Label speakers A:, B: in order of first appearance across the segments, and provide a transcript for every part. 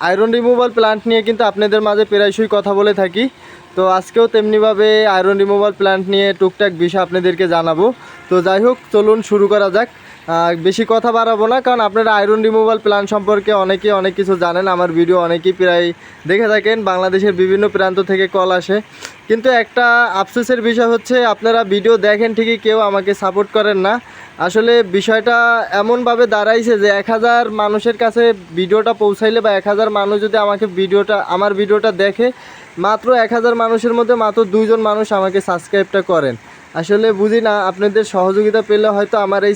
A: Iron removal plant নিয়ে কিন্তু আপনাদের মাঝে প্রায়শই কথা বলে থাকি। তো আজকেও তেমনিভাবে আয়রন রিমুভাল প্ল্যান্ট নিয়ে টুকটাক বিষয় আপনাদেরকে জানাব। তো যাই হোক, চলুন শুরু করা যাক। বেশি কথা বাড়াবো না, কারণ আপনারা আয়রন রিমুভাল প্ল্যান্ট সম্পর্কে অনেকেই অনেক কিছু জানেন, আমার ভিডিও অনেকেই প্রায় দেখে থাকেন, বাংলাদেশের বিভিন্ন প্রান্ত থেকে কল আসে। কিন্তু একটা আফসোসের বিষয় হচ্ছে, আপনারা ভিডিও দেখেন ঠিকই, কেউ আমাকে সাপোর্ট করেন না। আসলে বিষয়টা এমনভাবে দাঁড়াইছে যে এক হাজার মানুষের কাছে ভিডিওটা পৌঁছাইলে বা এক হাজার মানুষ যদি আমাকে ভিডিওটা আমার ভিডিওটা দেখে, মাত্র এক হাজার মানুষের মধ্যে মাত্র দুইজন মানুষ আমাকে সাবস্ক্রাইবটা করেন। আসলে বুঝি না, আপনাদের সহযোগিতা পেলে হয়তো আমার এই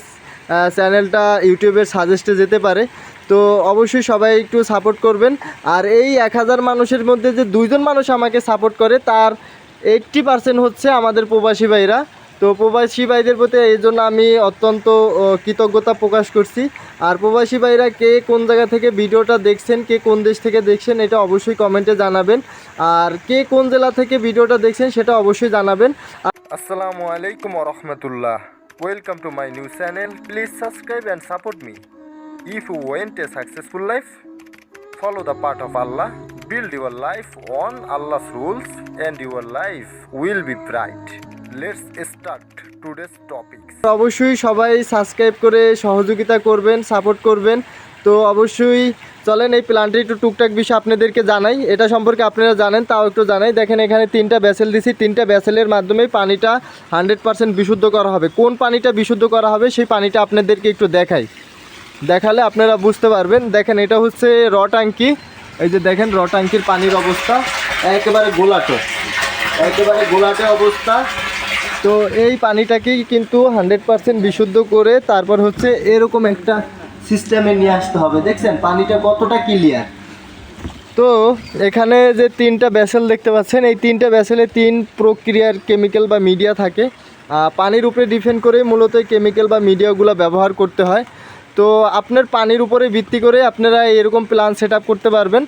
A: চ্যানেলটা ইউটিউবের সাজেস্টে যেতে পারে। তো অবশ্যই সবাই একটু সাপোর্ট করবেন। আর এই এক হাজার মানুষের মধ্যে যে দুইজন মানুষ আমাকে সাপোর্ট করে, তার এইট্টি পার্সেন্ট হচ্ছে আমাদের প্রবাসী ভাইরা। তো প্রবাসী ভাইদের প্রতি এই জন্য আমি অত্যন্ত কৃতজ্ঞতা প্রকাশ করছি। আর প্রবাসী ভাইরা কে কোন জায়গা থেকে ভিডিওটা দেখছেন, কে কোন দেশ থেকে দেখছেন, এটা অবশ্যই কমেন্টে জানাবেন। আর কে কোন জেলা থেকে ভিডিওটা দেখছেন, সেটা অবশ্যই জানাবেন। আসসালামু আলাইকুম রহমতুল্লাহ। Welcome to my new channel please subscribe and support me if you want a successful life follow the part of Allah build your life on Allah rules and your life will be bright let's start today's topic অবশ্যই সবাই subscribe করে সহযোগিতা করবেন support করবেন। তো অবশ্যই চলেন এই প্ল্যানটি একটু টুকটাক বিষয় আপনাদেরকে জানাই। এটা সম্পর্কে আপনারা জানেন, তাও একটু জানাই। দেখেন এখানে তিনটা ব্যাসেল দিছি। তিনটা ব্যাসেলের মাধ্যমে পানিটা হান্ড্রেড পার্সেন্ট বিশুদ্ধ করা হবে। কোন পানিটা বিশুদ্ধ করা হবে, সেই পানিটা আপনাদেরকে একটু দেখাই। দেখালে আপনারা বুঝতে পারবেন। দেখেন এটা হচ্ছে র ট্যাঙ্কি এই যে দেখেন র ট্যাঙ্কির পানির অবস্থা। একেবারে গোলাটো। একেবারে গোলাটে অবস্থা। তো এই পানিটাকেই কিন্তু হান্ড্রেড পার্সেন্ট বিশুদ্ধ করে তারপর হচ্ছে এরকম একটা সিস্টেমে নিয়ে আসতে হবে। দেখছেন, পানিটা কতটা ক্লিয়ার তো এখানে যে তিনটা ব্যাসেল দেখতে পাচ্ছেন, এই তিনটা ব্যাসেলে তিন প্রক্রিয়ার কেমিক্যাল বা মিডিয়া থাকে। পানির উপরে ডিপেন্ড করে মূলত কেমিক্যাল বা মিডিয়াগুলো ব্যবহার করতে হয়। তো আপনার পানির উপরে ভিত্তি করে আপনারা এরকম প্ল্যান সেট করতে পারবেন।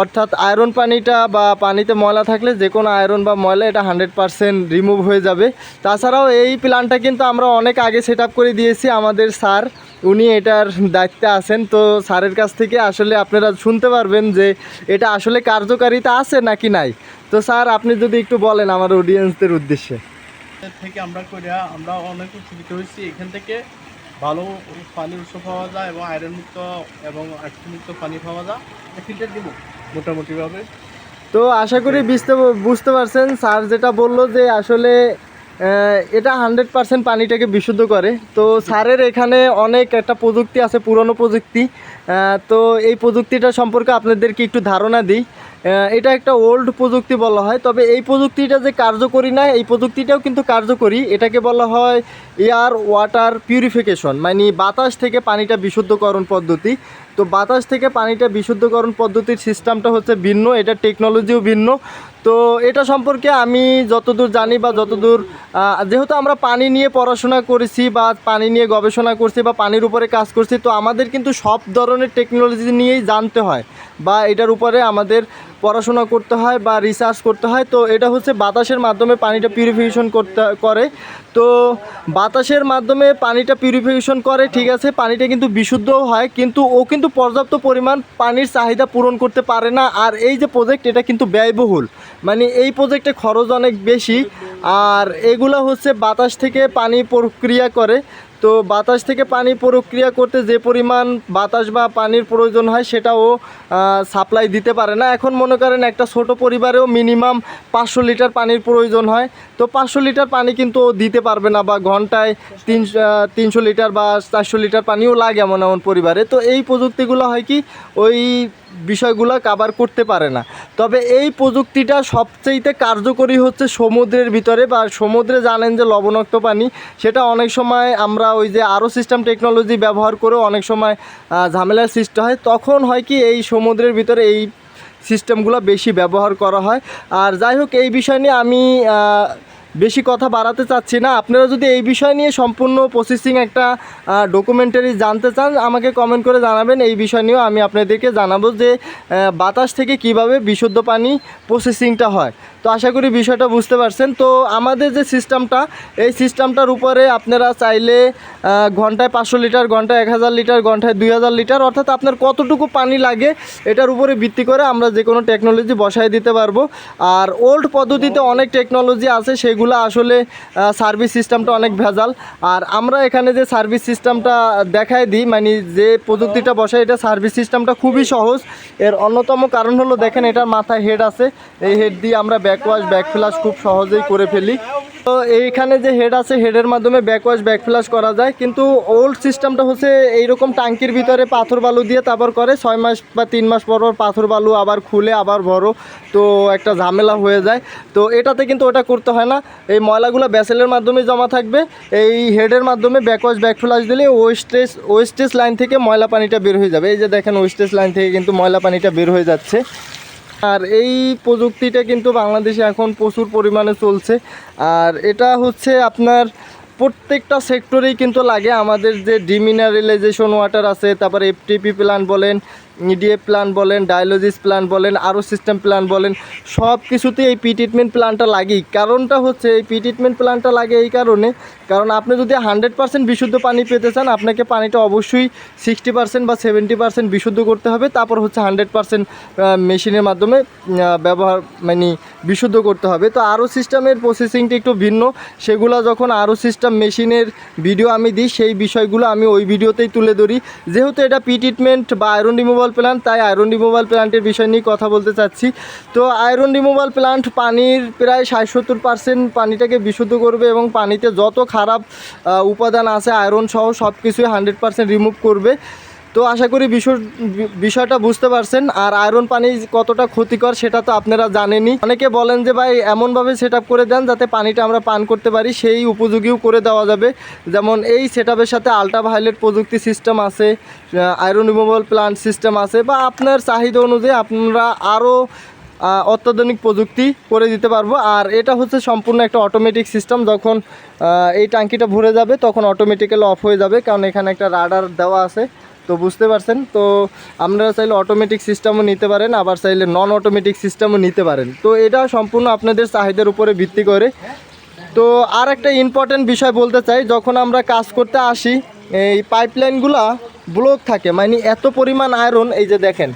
A: অর্থাৎ আয়রন পানিটা বা পানিতে ময়লা থাকলে যে কোনো আয়রন বা ময়লা এটা হান্ড্রেড পারসেন্ট রিমুভ হয়ে যাবে। তাছাড়াও এই প্ল্যানটা কিন্তু আমরা অনেক আগে সেট করে দিয়েছি, আমাদের স্যার উনি এটার দায়িত্বে আছেন। তো স্যারের কাছ থেকে আসলে আপনারা শুনতে পারবেন যে এটা আসলে কার্যকারিতা আছে নাকি নাই। তো স্যার, আপনি যদি একটু বলেন আমার অডিয়েন্সদের উদ্দেশ্যে।
B: থেকে আমরা করিয়া আমরা অনেক উপকৃত হয়েছি। এখান থেকে ভালো পানির উৎস পাওয়া যায় এবং আয়রন মুক্ত এবং মুক্ত পানি পাওয়া যায়। ফিল্টার দিব মোটামুটিভাবে?
A: তো আশা করি বুঝতে বুঝতে পারছেন। স্যার যেটা বলল যে আসলে এটা হান্ড্রেড পার্সেন্ট পানিটাকে বিশুদ্ধ করে। তো স্যারের এখানে অনেক একটা প্রযুক্তি আছে পুরনো প্রযুক্তি। তো এই প্রযুক্তিটা সম্পর্কে আপনাদেরকে একটু ধারণা দিই। এটা একটা ওল্ড প্রযুক্তি বলা হয়, তবে এই প্রযুক্তিটা যে কার্যকরী না, এই প্রযুক্তিটাও কিন্তু কার্যকরী। এটাকে বলা হয় এয়ার ওয়াটার পিউরিফিকেশন মানে বাতাস থেকে পানিটা বিশুদ্ধকরণ পদ্ধতি। তো বাতাস থেকে পানিটা বিশুদ্ধকরণ পদ্ধতির সিস্টেমটা হচ্ছে ভিন্ন, এটা টেকনোলজিও ভিন্ন। তো এটা সম্পর্কে আমি যতদূর জানি বা যতদূর যেহেতু আমরা পানি নিয়ে পড়াশোনা করেছি বা পানি নিয়ে গবেষণা করছি বা পানির উপরে কাজ করছি, তো আমাদের কিন্তু সব ধরনের টেকনোলজি নিয়েই জানতে হয়। বা এটার উপরে আমাদের পড়াশোনা করতে হয় বা রিসার্চ করতে হয়। তো এটা হচ্ছে বাতাসের মাধ্যমে পানিটা পিউরিফিকেশন করতে, করে। তো বাতাসের মাধ্যমে পানিটা পিউরিফিকেশন করে, ঠিক আছে, পানিটা কিন্তু বিশুদ্ধও হয়, কিন্তু ও কিন্তু পর্যাপ্ত পরিমাণ পানির চাহিদা পূরণ করতে পারে না। আর এই যে প্রজেক্ট এটা কিন্তু ব্যয়বহুল। মানে এই প্রজেক্টে খরচ অনেক বেশি। আর এগুলো হচ্ছে বাতাস থেকে পানি প্রক্রিয়া করে। তো বাতাস থেকে পানি প্রক্রিয়া করতে যে পরিমাণ বাতাস বা পানির প্রয়োজন হয় সেটাও সাপ্লাই দিতে পারে না। এখন মনে করেন একটা ছোট পরিবারেও মিনিমাম পাঁচশো লিটার পানির প্রয়োজন হয়। তো পাঁচশো লিটার পানি কিন্তু দিতে পারবে না বা ঘন্টায় তিনশো তিনশো লিটার বা চারশো লিটার পানিও লাগে এমন এমন পরিবারে। তো এই প্রযুক্তিগুলো হয় কি, ওই বিষয়গুলো কাভার করতে পারে না। তবে এই প্রযুক্তিটা সবচেয়েতে কার্যকরী হচ্ছে সমুদ্রের ভিতরে বা সমুদ্রে জানেন যে লবণাক্ত পানি, সেটা অনেক সময় আমরা ওই যে আরও সিস্টেম টেকনোলজি ব্যবহার করেও অনেক সময় ঝামেলার সৃষ্টি হয়। তখন হয় কি এই সমুদ্রের ভিতরে এই সিস্টেমগুলো বেশি ব্যবহার করা হয়। আর যাই হোক, এই বিষয় নিয়ে আমি বেশি কথা বাড়াতে চাচ্ছি না। আপনারা যদি এই বিষয় নিয়ে সম্পূর্ণ প্রসেসিং একটা ডকুমেন্টারি জানতে চান, আমাকে কমেন্ট করে জানাবেন। এই বিষয় নিয়েও আমি আপনাদেরকে জানাব যে বাতাস থেকে কীভাবে বিশুদ্ধ পানি প্রসেসিংটা হয়। তো আশা করি বিষয়টা বুঝতে পারছেন। তো আমাদের যে সিস্টেমটা এই সিস্টেমটার উপরে আপনারা চাইলে ঘন্টায় পাঁচশো লিটার, ঘন্টায় এক হাজার লিটার, ঘন্টায় দুই হাজার লিটার, অর্থাৎ আপনার কতটুকু পানি লাগে, এটার উপরে ভিত্তি করে আমরা যে কোনো টেকনোলজি বসায় দিতে পারব। আর ওল্ড পদ্ধতিতে অনেক টেকনোলজি আছে, সেগুলো আসলে সার্ভিস সিস্টেমটা অনেক ভেজাল। আর আমরা এখানে যে সার্ভিস সিস্টেমটা দেখায় দিই মানে যে প্রযুক্তিটা বসায় এটা সার্ভিস সিস্টেমটা খুবই সহজ। এর অন্যতম কারণ হলো, দেখেন এটার মাথায় হেড আছে। এই হেড দিয়ে আমরা ব্যাকওয়াশ ব্যাক ফ্লাশ খুব সহজেই করে ফেলি। তো এইখানে যে হেড আছে হেডের মাধ্যমে ব্যাকওয়াশ ব্যাক ফ্লাশ করা যায়। কিন্তু ওল্ড সিস্টেমটা হচ্ছে এইরকম টাঙ্কির ভিতরে পাথর বালু দিয়ে তারপর করে। ছয় মাস বা তিন মাস পর পর পাথর বালু আবার খুলে, আবার ভরো। তো একটা ঝামেলা হয়ে যায়। তো এটাতে কিন্তু ওটা করতে হয় না। এই ময়লাগুলো ব্যাসেলের মাধ্যমে জমা থাকবে। এই হেডের মাধ্যমে ব্যাকওয়াশ ব্যাক ফ্লাশ দিলে ওয়েস্টেজ ওয়েস্টেজ লাইন থেকে ময়লা পানিটা বের হয়ে যাবে। এই যে দেখেন ওয়েস্টেজ লাইন থেকে কিন্তু ময়লা পানিটা বের হয়ে যাচ্ছে। আর এই প্রযুক্তিটা কিন্তু বাংলাদেশে এখন প্রচুর পরিমাণে চলছে। আর এটা হচ্ছে আপনার প্রত্যেকটা সেক্টরেই কিন্তু লাগে। আমাদের যে ডিমিনারেলাইজেশন ওয়াটার আছে, তারপর এফটিপি প্ল্যান্ট বলেন ইডিএফ প্ল্যান বলেন, ডায়ালজিস প্ল্যান বলেন, আরও সিস্টেম প্ল্যান বলেন, সব কিছুতেই এই পি ট্রিটমেন্ট প্ল্যানটা লাগেই। কারণটা হচ্ছে, এই পি ট্রিটমেন্ট প্ল্যানটা লাগে এই কারণে, কারণ আপনি যদি হান্ড্রেড পার্সেন্ট বিশুদ্ধ পানি পেতে চান, আপনাকে পানিটা অবশ্যই সিক্সটি পার্সেন্ট বা সেভেন্টি পার্সেন্ট বিশুদ্ধ করতে হবে। তারপর হচ্ছে হান্ড্রেড পার্সেন্ট মেশিনের মাধ্যমে ব্যবহার মানে বিশুদ্ধ করতে হবে। তো আরও সিস্টেমের প্রসেসিংটা একটু ভিন্ন। সেগুলো যখন আরও সিস্টেম মেশিনের ভিডিও আমি দিই, সেই বিষয়গুলো আমি ওই ভিডিওতেই তুলে ধরি। যেহেতু এটা পি ট্রিটমেন্ট বা আয়রন রিমুভাল প্ল্যান্ট তাই আয়রন রিমুভাল প্ল্যান্টের বিষয় নিয়ে কথা বলতে চাচ্ছি। তো আয়রন রিমুভাল প্ল্যান্ট পানির প্রায় ষাট সত্তর পার্সেন্ট পানিটাকে বিশুদ্ধ করবে এবং পানিতে যত খারাপ উপাদান আছে আয়রন সহ সব কিছুই হান্ড্রেড পার্সেন্ট রিমুভ করবে। তো আশা করি বিষয় বিষয়টা বুঝতে পারছেন। আর আয়রন পানি কতটা ক্ষতিকর সেটা তো আপনারা জানেনই। অনেকে বলেন যে, ভাই, এমনভাবে সেট করে দেন যাতে পানিটা আমরা পান করতে পারি। সেই উপযোগীও করে দেওয়া যাবে। যেমন এই সেট সাথে আলট্রা ভায়োলেট প্রযুক্তি সিস্টেম আছে আয়রন রিমুভাল প্লান্ট সিস্টেম আছে বা আপনার চাহিদা অনুযায়ী আপনারা আরও অত্যাধুনিক প্রযুক্তি করে দিতে পারব। আর এটা হচ্ছে সম্পূর্ণ একটা অটোমেটিক সিস্টেম যখন এই ট্যাঙ্কিটা ভরে যাবে, তখন অটোমেটিক্যালি অফ হয়ে যাবে। কারণ এখানে একটা রাডার দেওয়া আছে। তো বুঝতে পারছেন? তো আপনারা চাইলে অটোমেটিক সিস্টেমও নিতে পারেন, আবার চাইলে নন অটোমেটিক সিস্টেমও নিতে পারেন। তো এটা সম্পূর্ণ আপনাদের চাহিদার উপরে ভিত্তি করে। তো আর একটা ইম্পর্টেন্ট বিষয় বলতে চাই, যখন আমরা কাজ করতে আসি, এই পাইপলাইনগুলা ব্লক থাকে মানে এত পরিমাণ আয়রন এই যে দেখেন,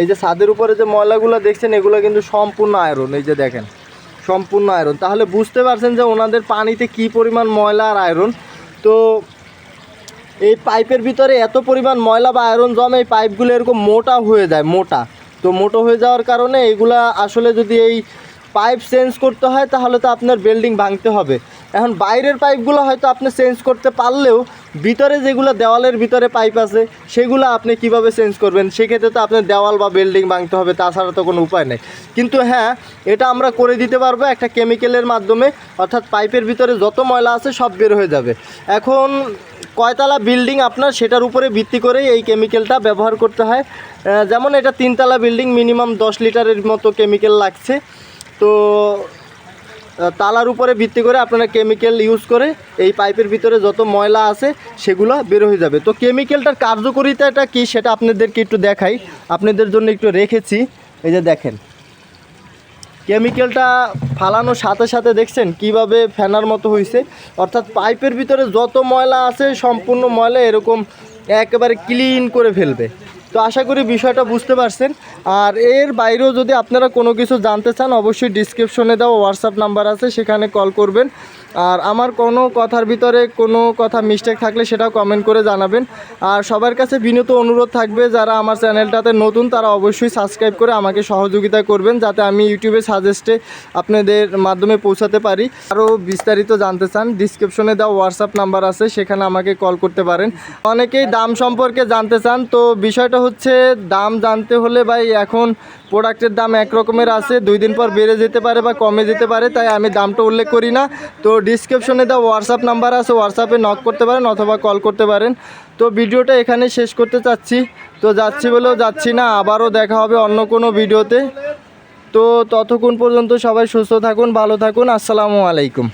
A: এই যে ছাদের উপরে যে ময়লাগুলো দেখছেন, এগুলো কিন্তু সম্পূর্ণ আয়রন এই যে দেখেন, সম্পূর্ণ আয়রন তাহলে বুঝতে পারছেন যে ওনাদের পানিতে কি পরিমাণ ময়লা আর আয়রন তো এই পাইপের ভিতরে এত পরিমাণ ময়লা বা আয়রন জমে, এই পাইপগুলো এরকম মোটা হয়ে যায়, মোটা। তো মোটো হয়ে যাওয়ার কারণে এগুলা আসলে যদি এই পাইপ চেঞ্জ করতে হয়, তাহলে তো আপনার বিল্ডিং ভাঙতে হবে। এখন বাইরের পাইপগুলো হয়তো আপনি চেঞ্জ করতে পারলেও, ভিতরে যেগুলো দেওয়ালের ভিতরে পাইপ আছে, সেগুলো আপনি কীভাবে চেঞ্জ করবেন? সেক্ষেত্রে তো আপনার দেওয়াল বা বিল্ডিং ভাঙতে হবে, তাছাড়া তো কোনো উপায় নেই। কিন্তু হ্যাঁ এটা আমরা করে দিতে পারব একটা কেমিক্যালের মাধ্যমে, অর্থাৎ পাইপের ভিতরে যত ময়লা আছে, সব বের হয়ে যাবে। এখন কয়তলা বিল্ডিং আপনার সেটার উপরে ভিত্তি করেই এই কেমিক্যালটা ব্যবহার করতে হয়। যেমন এটা তিনতলা বিল্ডিং মিনিমাম দশ লিটারের মতো কেমিক্যাল লাগছে। তো তালার উপরে ভিত্তি করে আপনারা কেমিক্যাল ইউজ করে এই পাইপের ভিতরে যত ময়লা আছে সেগুলো বের হয়ে যাবে। তো কেমিক্যালটার কার্যকারিতাটা কি সেটা আপনাদেরকে একটু দেখাই। আপনাদের জন্য একটু রেখেছি। এই যে দেখেন। কেমিক্যালটা ফালানোর সাথে সাথে দেখছেন কীভাবে ফেনার মতো হয়েছে অর্থাৎ পাইপের ভিতরে যত ময়লা আছে, সম্পূর্ণ ময়লা এরকম একেবারে ক্লিন করে ফেলবে। তো আশা করি বিষয়টা বুঝতে পারছেন। আর এর বাইরেও যদি আপনারা কোনো কিছু জানতে চান, অবশ্যই ডিসক্রিপশনে দেওয়া হোয়াটসঅ্যাপ নাম্বার আছে, সেখানে কল করবেন। আর আমার কোনো কথার ভিতরে কোনো কথা মিস্টেক থাকলে সেটাও কমেন্ট করে জানাবেন। আর সবার কাছে বিনীত অনুরোধ থাকবে, যারা আমার চ্যানেলটাতে নতুন, তারা অবশ্যই সাবস্ক্রাইব করে আমাকে সহযোগিতা করবেন, যাতে আমি ইউটিউবে সাজেস্টে আপনাদের মাধ্যমে পৌঁছাতে পারি। আরও বিস্তারিত জানতে চান ডিসক্রিপশনে দেওয়া হোয়াটসঅ্যাপ নাম্বার আছে, সেখানে আমাকে কল করতে পারেন। অনেকেই দাম সম্পর্কে জানতে চান, তো বিষয়টা হচ্ছে, দাম জানতে হলে ভাই এখন প্রোডাক্টের দাম এক রকমের আছে। দুই দিন পর বেড়ে যেতে পারে বা কমে যেতে পারে, তাই আমি দামটা উল্লেখ করি না। তো ডিসক্রিপশনে দেওয়া হোয়াটসঅ্যাপ নাম্বার আছে হোয়াটসঅ্যাপে নক করতে পারেন অথবা কল করতে পারেন। তো ভিডিওটা এখানে শেষ করতে চাচ্ছি। তো যাচ্ছি বলেও যাচ্ছি না, আবারও দেখা হবে অন্য কোনো ভিডিওতে। তো ততক্ষণ পর্যন্ত সবাই সুস্থ থাকুন, ভালো থাকুন, আসসালামু আলাইকুম।